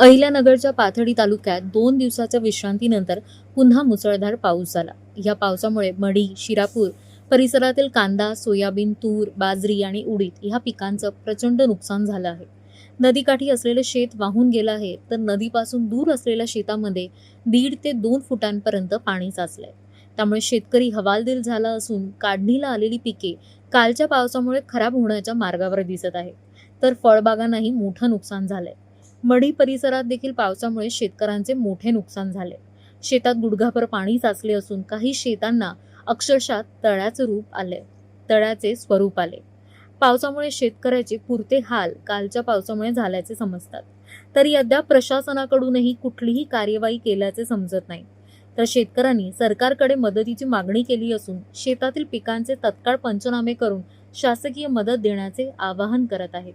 अहिल्यानगरच्या पाथडी तालुक्यात दोन दिवसाच्या विश्रांतीनंतर पुन्हा मुसळधार पाऊस झाला. या पावसामुळे मढी शिरापूर परिसरातील कांदा सोयाबीन तूर बाजरी आणि उडीद ह्या पिकांचं प्रचंड नुकसान झालं आहे. नदीकाठी असलेलं शेत वाहून गेलं आहे तर नदीपासून दूर असलेल्या शेतामध्ये दीड ते दोन फुटांपर्यंत पाणी साचलंय. त्यामुळे शेतकरी हवालदिल झाला असून काढणीला आलेली पिके कालच्या पावसामुळे खराब होण्याच्या मार्गावर दिसत आहे तर फळबागांनाही मोठं नुकसान झालंय. मढी परिसरात देखील पावसामुळे शेतकऱ्यांचे मोठे नुकसान झाले. शेतात गुडघाभर पाणी साचले असून काही शेतांना अक्षरशः तळ्याचं रूप आले तळ्याचे स्वरूप आले. पावसामुळे शेतकऱ्याचे पुरते हाल कालच्या पावसामुळे झाल्याचे समजतात. तरी अद्याप प्रशासनाकडूनही कुठलीही कार्यवाही केल्याचे समजत नाही. तर शेतकऱ्यांनी सरकारकडे मदतीची मागणी केली असून शेतातील पिकांचे तत्काळ पंचनामे करून शासकीय मदत देण्याचे आवाहन करत आहेत.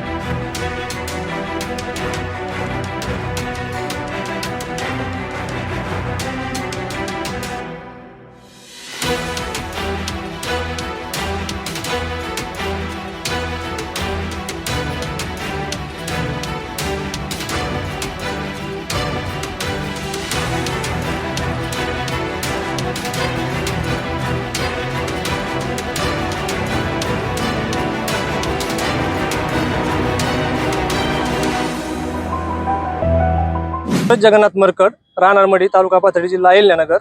जगन्नाथ मरकड राहणारमडी तालुका पाथर्डी जिल्हा अहिल्यानगर.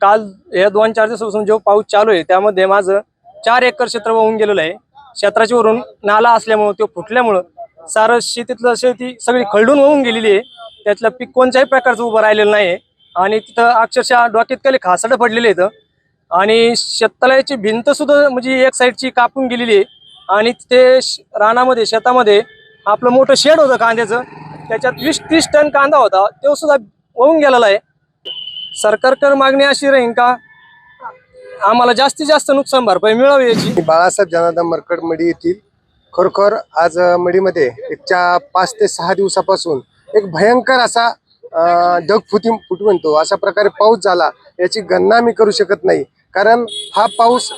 काल या दोन चार दिवसापासून जो पाऊस चालू आहे त्यामध्ये माझं चार एकर क्षेत्र वाहून गेलेलं आहे. क्षेत्राच्या वरून नाला असल्यामुळं तो फुटल्यामुळं सारं शेतीतलं शेती सगळी खळडून वाहून गेलेली आहे. त्यातलं पीक कोणत्याही प्रकारचं उभं राहिलेलं नाही आणि तिथं अक्षरशः डोक्यात काही खासड पडलेले आहेत. आणि शेततळ्याची भिंत सुद्धा म्हणजे एक साईडची कापून गेलेली आहे. आणि तिथे रानामध्ये शेतामध्ये आपलं मोठं शेड होतं कांद्याचं. त्याच्यात वीस तीस टन कांदा होता तो सुद्धा होऊन गेलेला आहे. सरकारकर मागणी अशी राहीन का? आम्हाला जास्तीत जास्त नुकसान भरपाई मिळावी याची. बाळासाहेब जनार्दन मरकड मडी येथील खरोखर आज मडीमध्ये एक चा पाच ते सहा दिवसापासून एक भयंकर असा ढग फुटी फुट म्हणतो अशा प्रकारे पाऊस झाला याची गणना मी करू शकत नाही. कारण हा पाऊस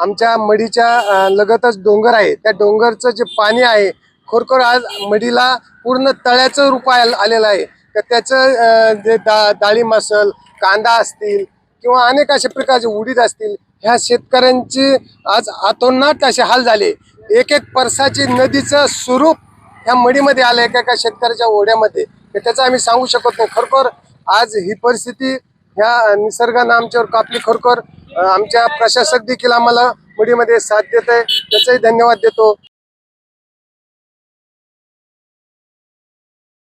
आमच्या मडीच्या लगतच डोंगर आहे. त्या डोंगरचं जे पाणी आहे खरोखर आज मडीला पूर्ण तळ्याचं रूप आलेलं आहे. तर त्याचं जे दा डाळिंब असेल कांदा असतील किंवा अनेक अशा प्रकारचे उडीद असतील ह्या शेतकऱ्यांची आज अतोनाट असे हाल झाले. एक एक परसाची नदीचं स्वरूप ह्या मडीमध्ये आलं एका एका शेतकऱ्याच्या ओढ्यामध्ये. तर त्याचं आम्ही सांगू शकत नाही. खरोखर आज ही परिस्थिती ह्या निसर्गानं आमच्यावर कापली. खरोखर आमच्या प्रशासक देखील आम्हाला मडीमध्ये साथ देत आहे त्याचाही धन्यवाद देतो.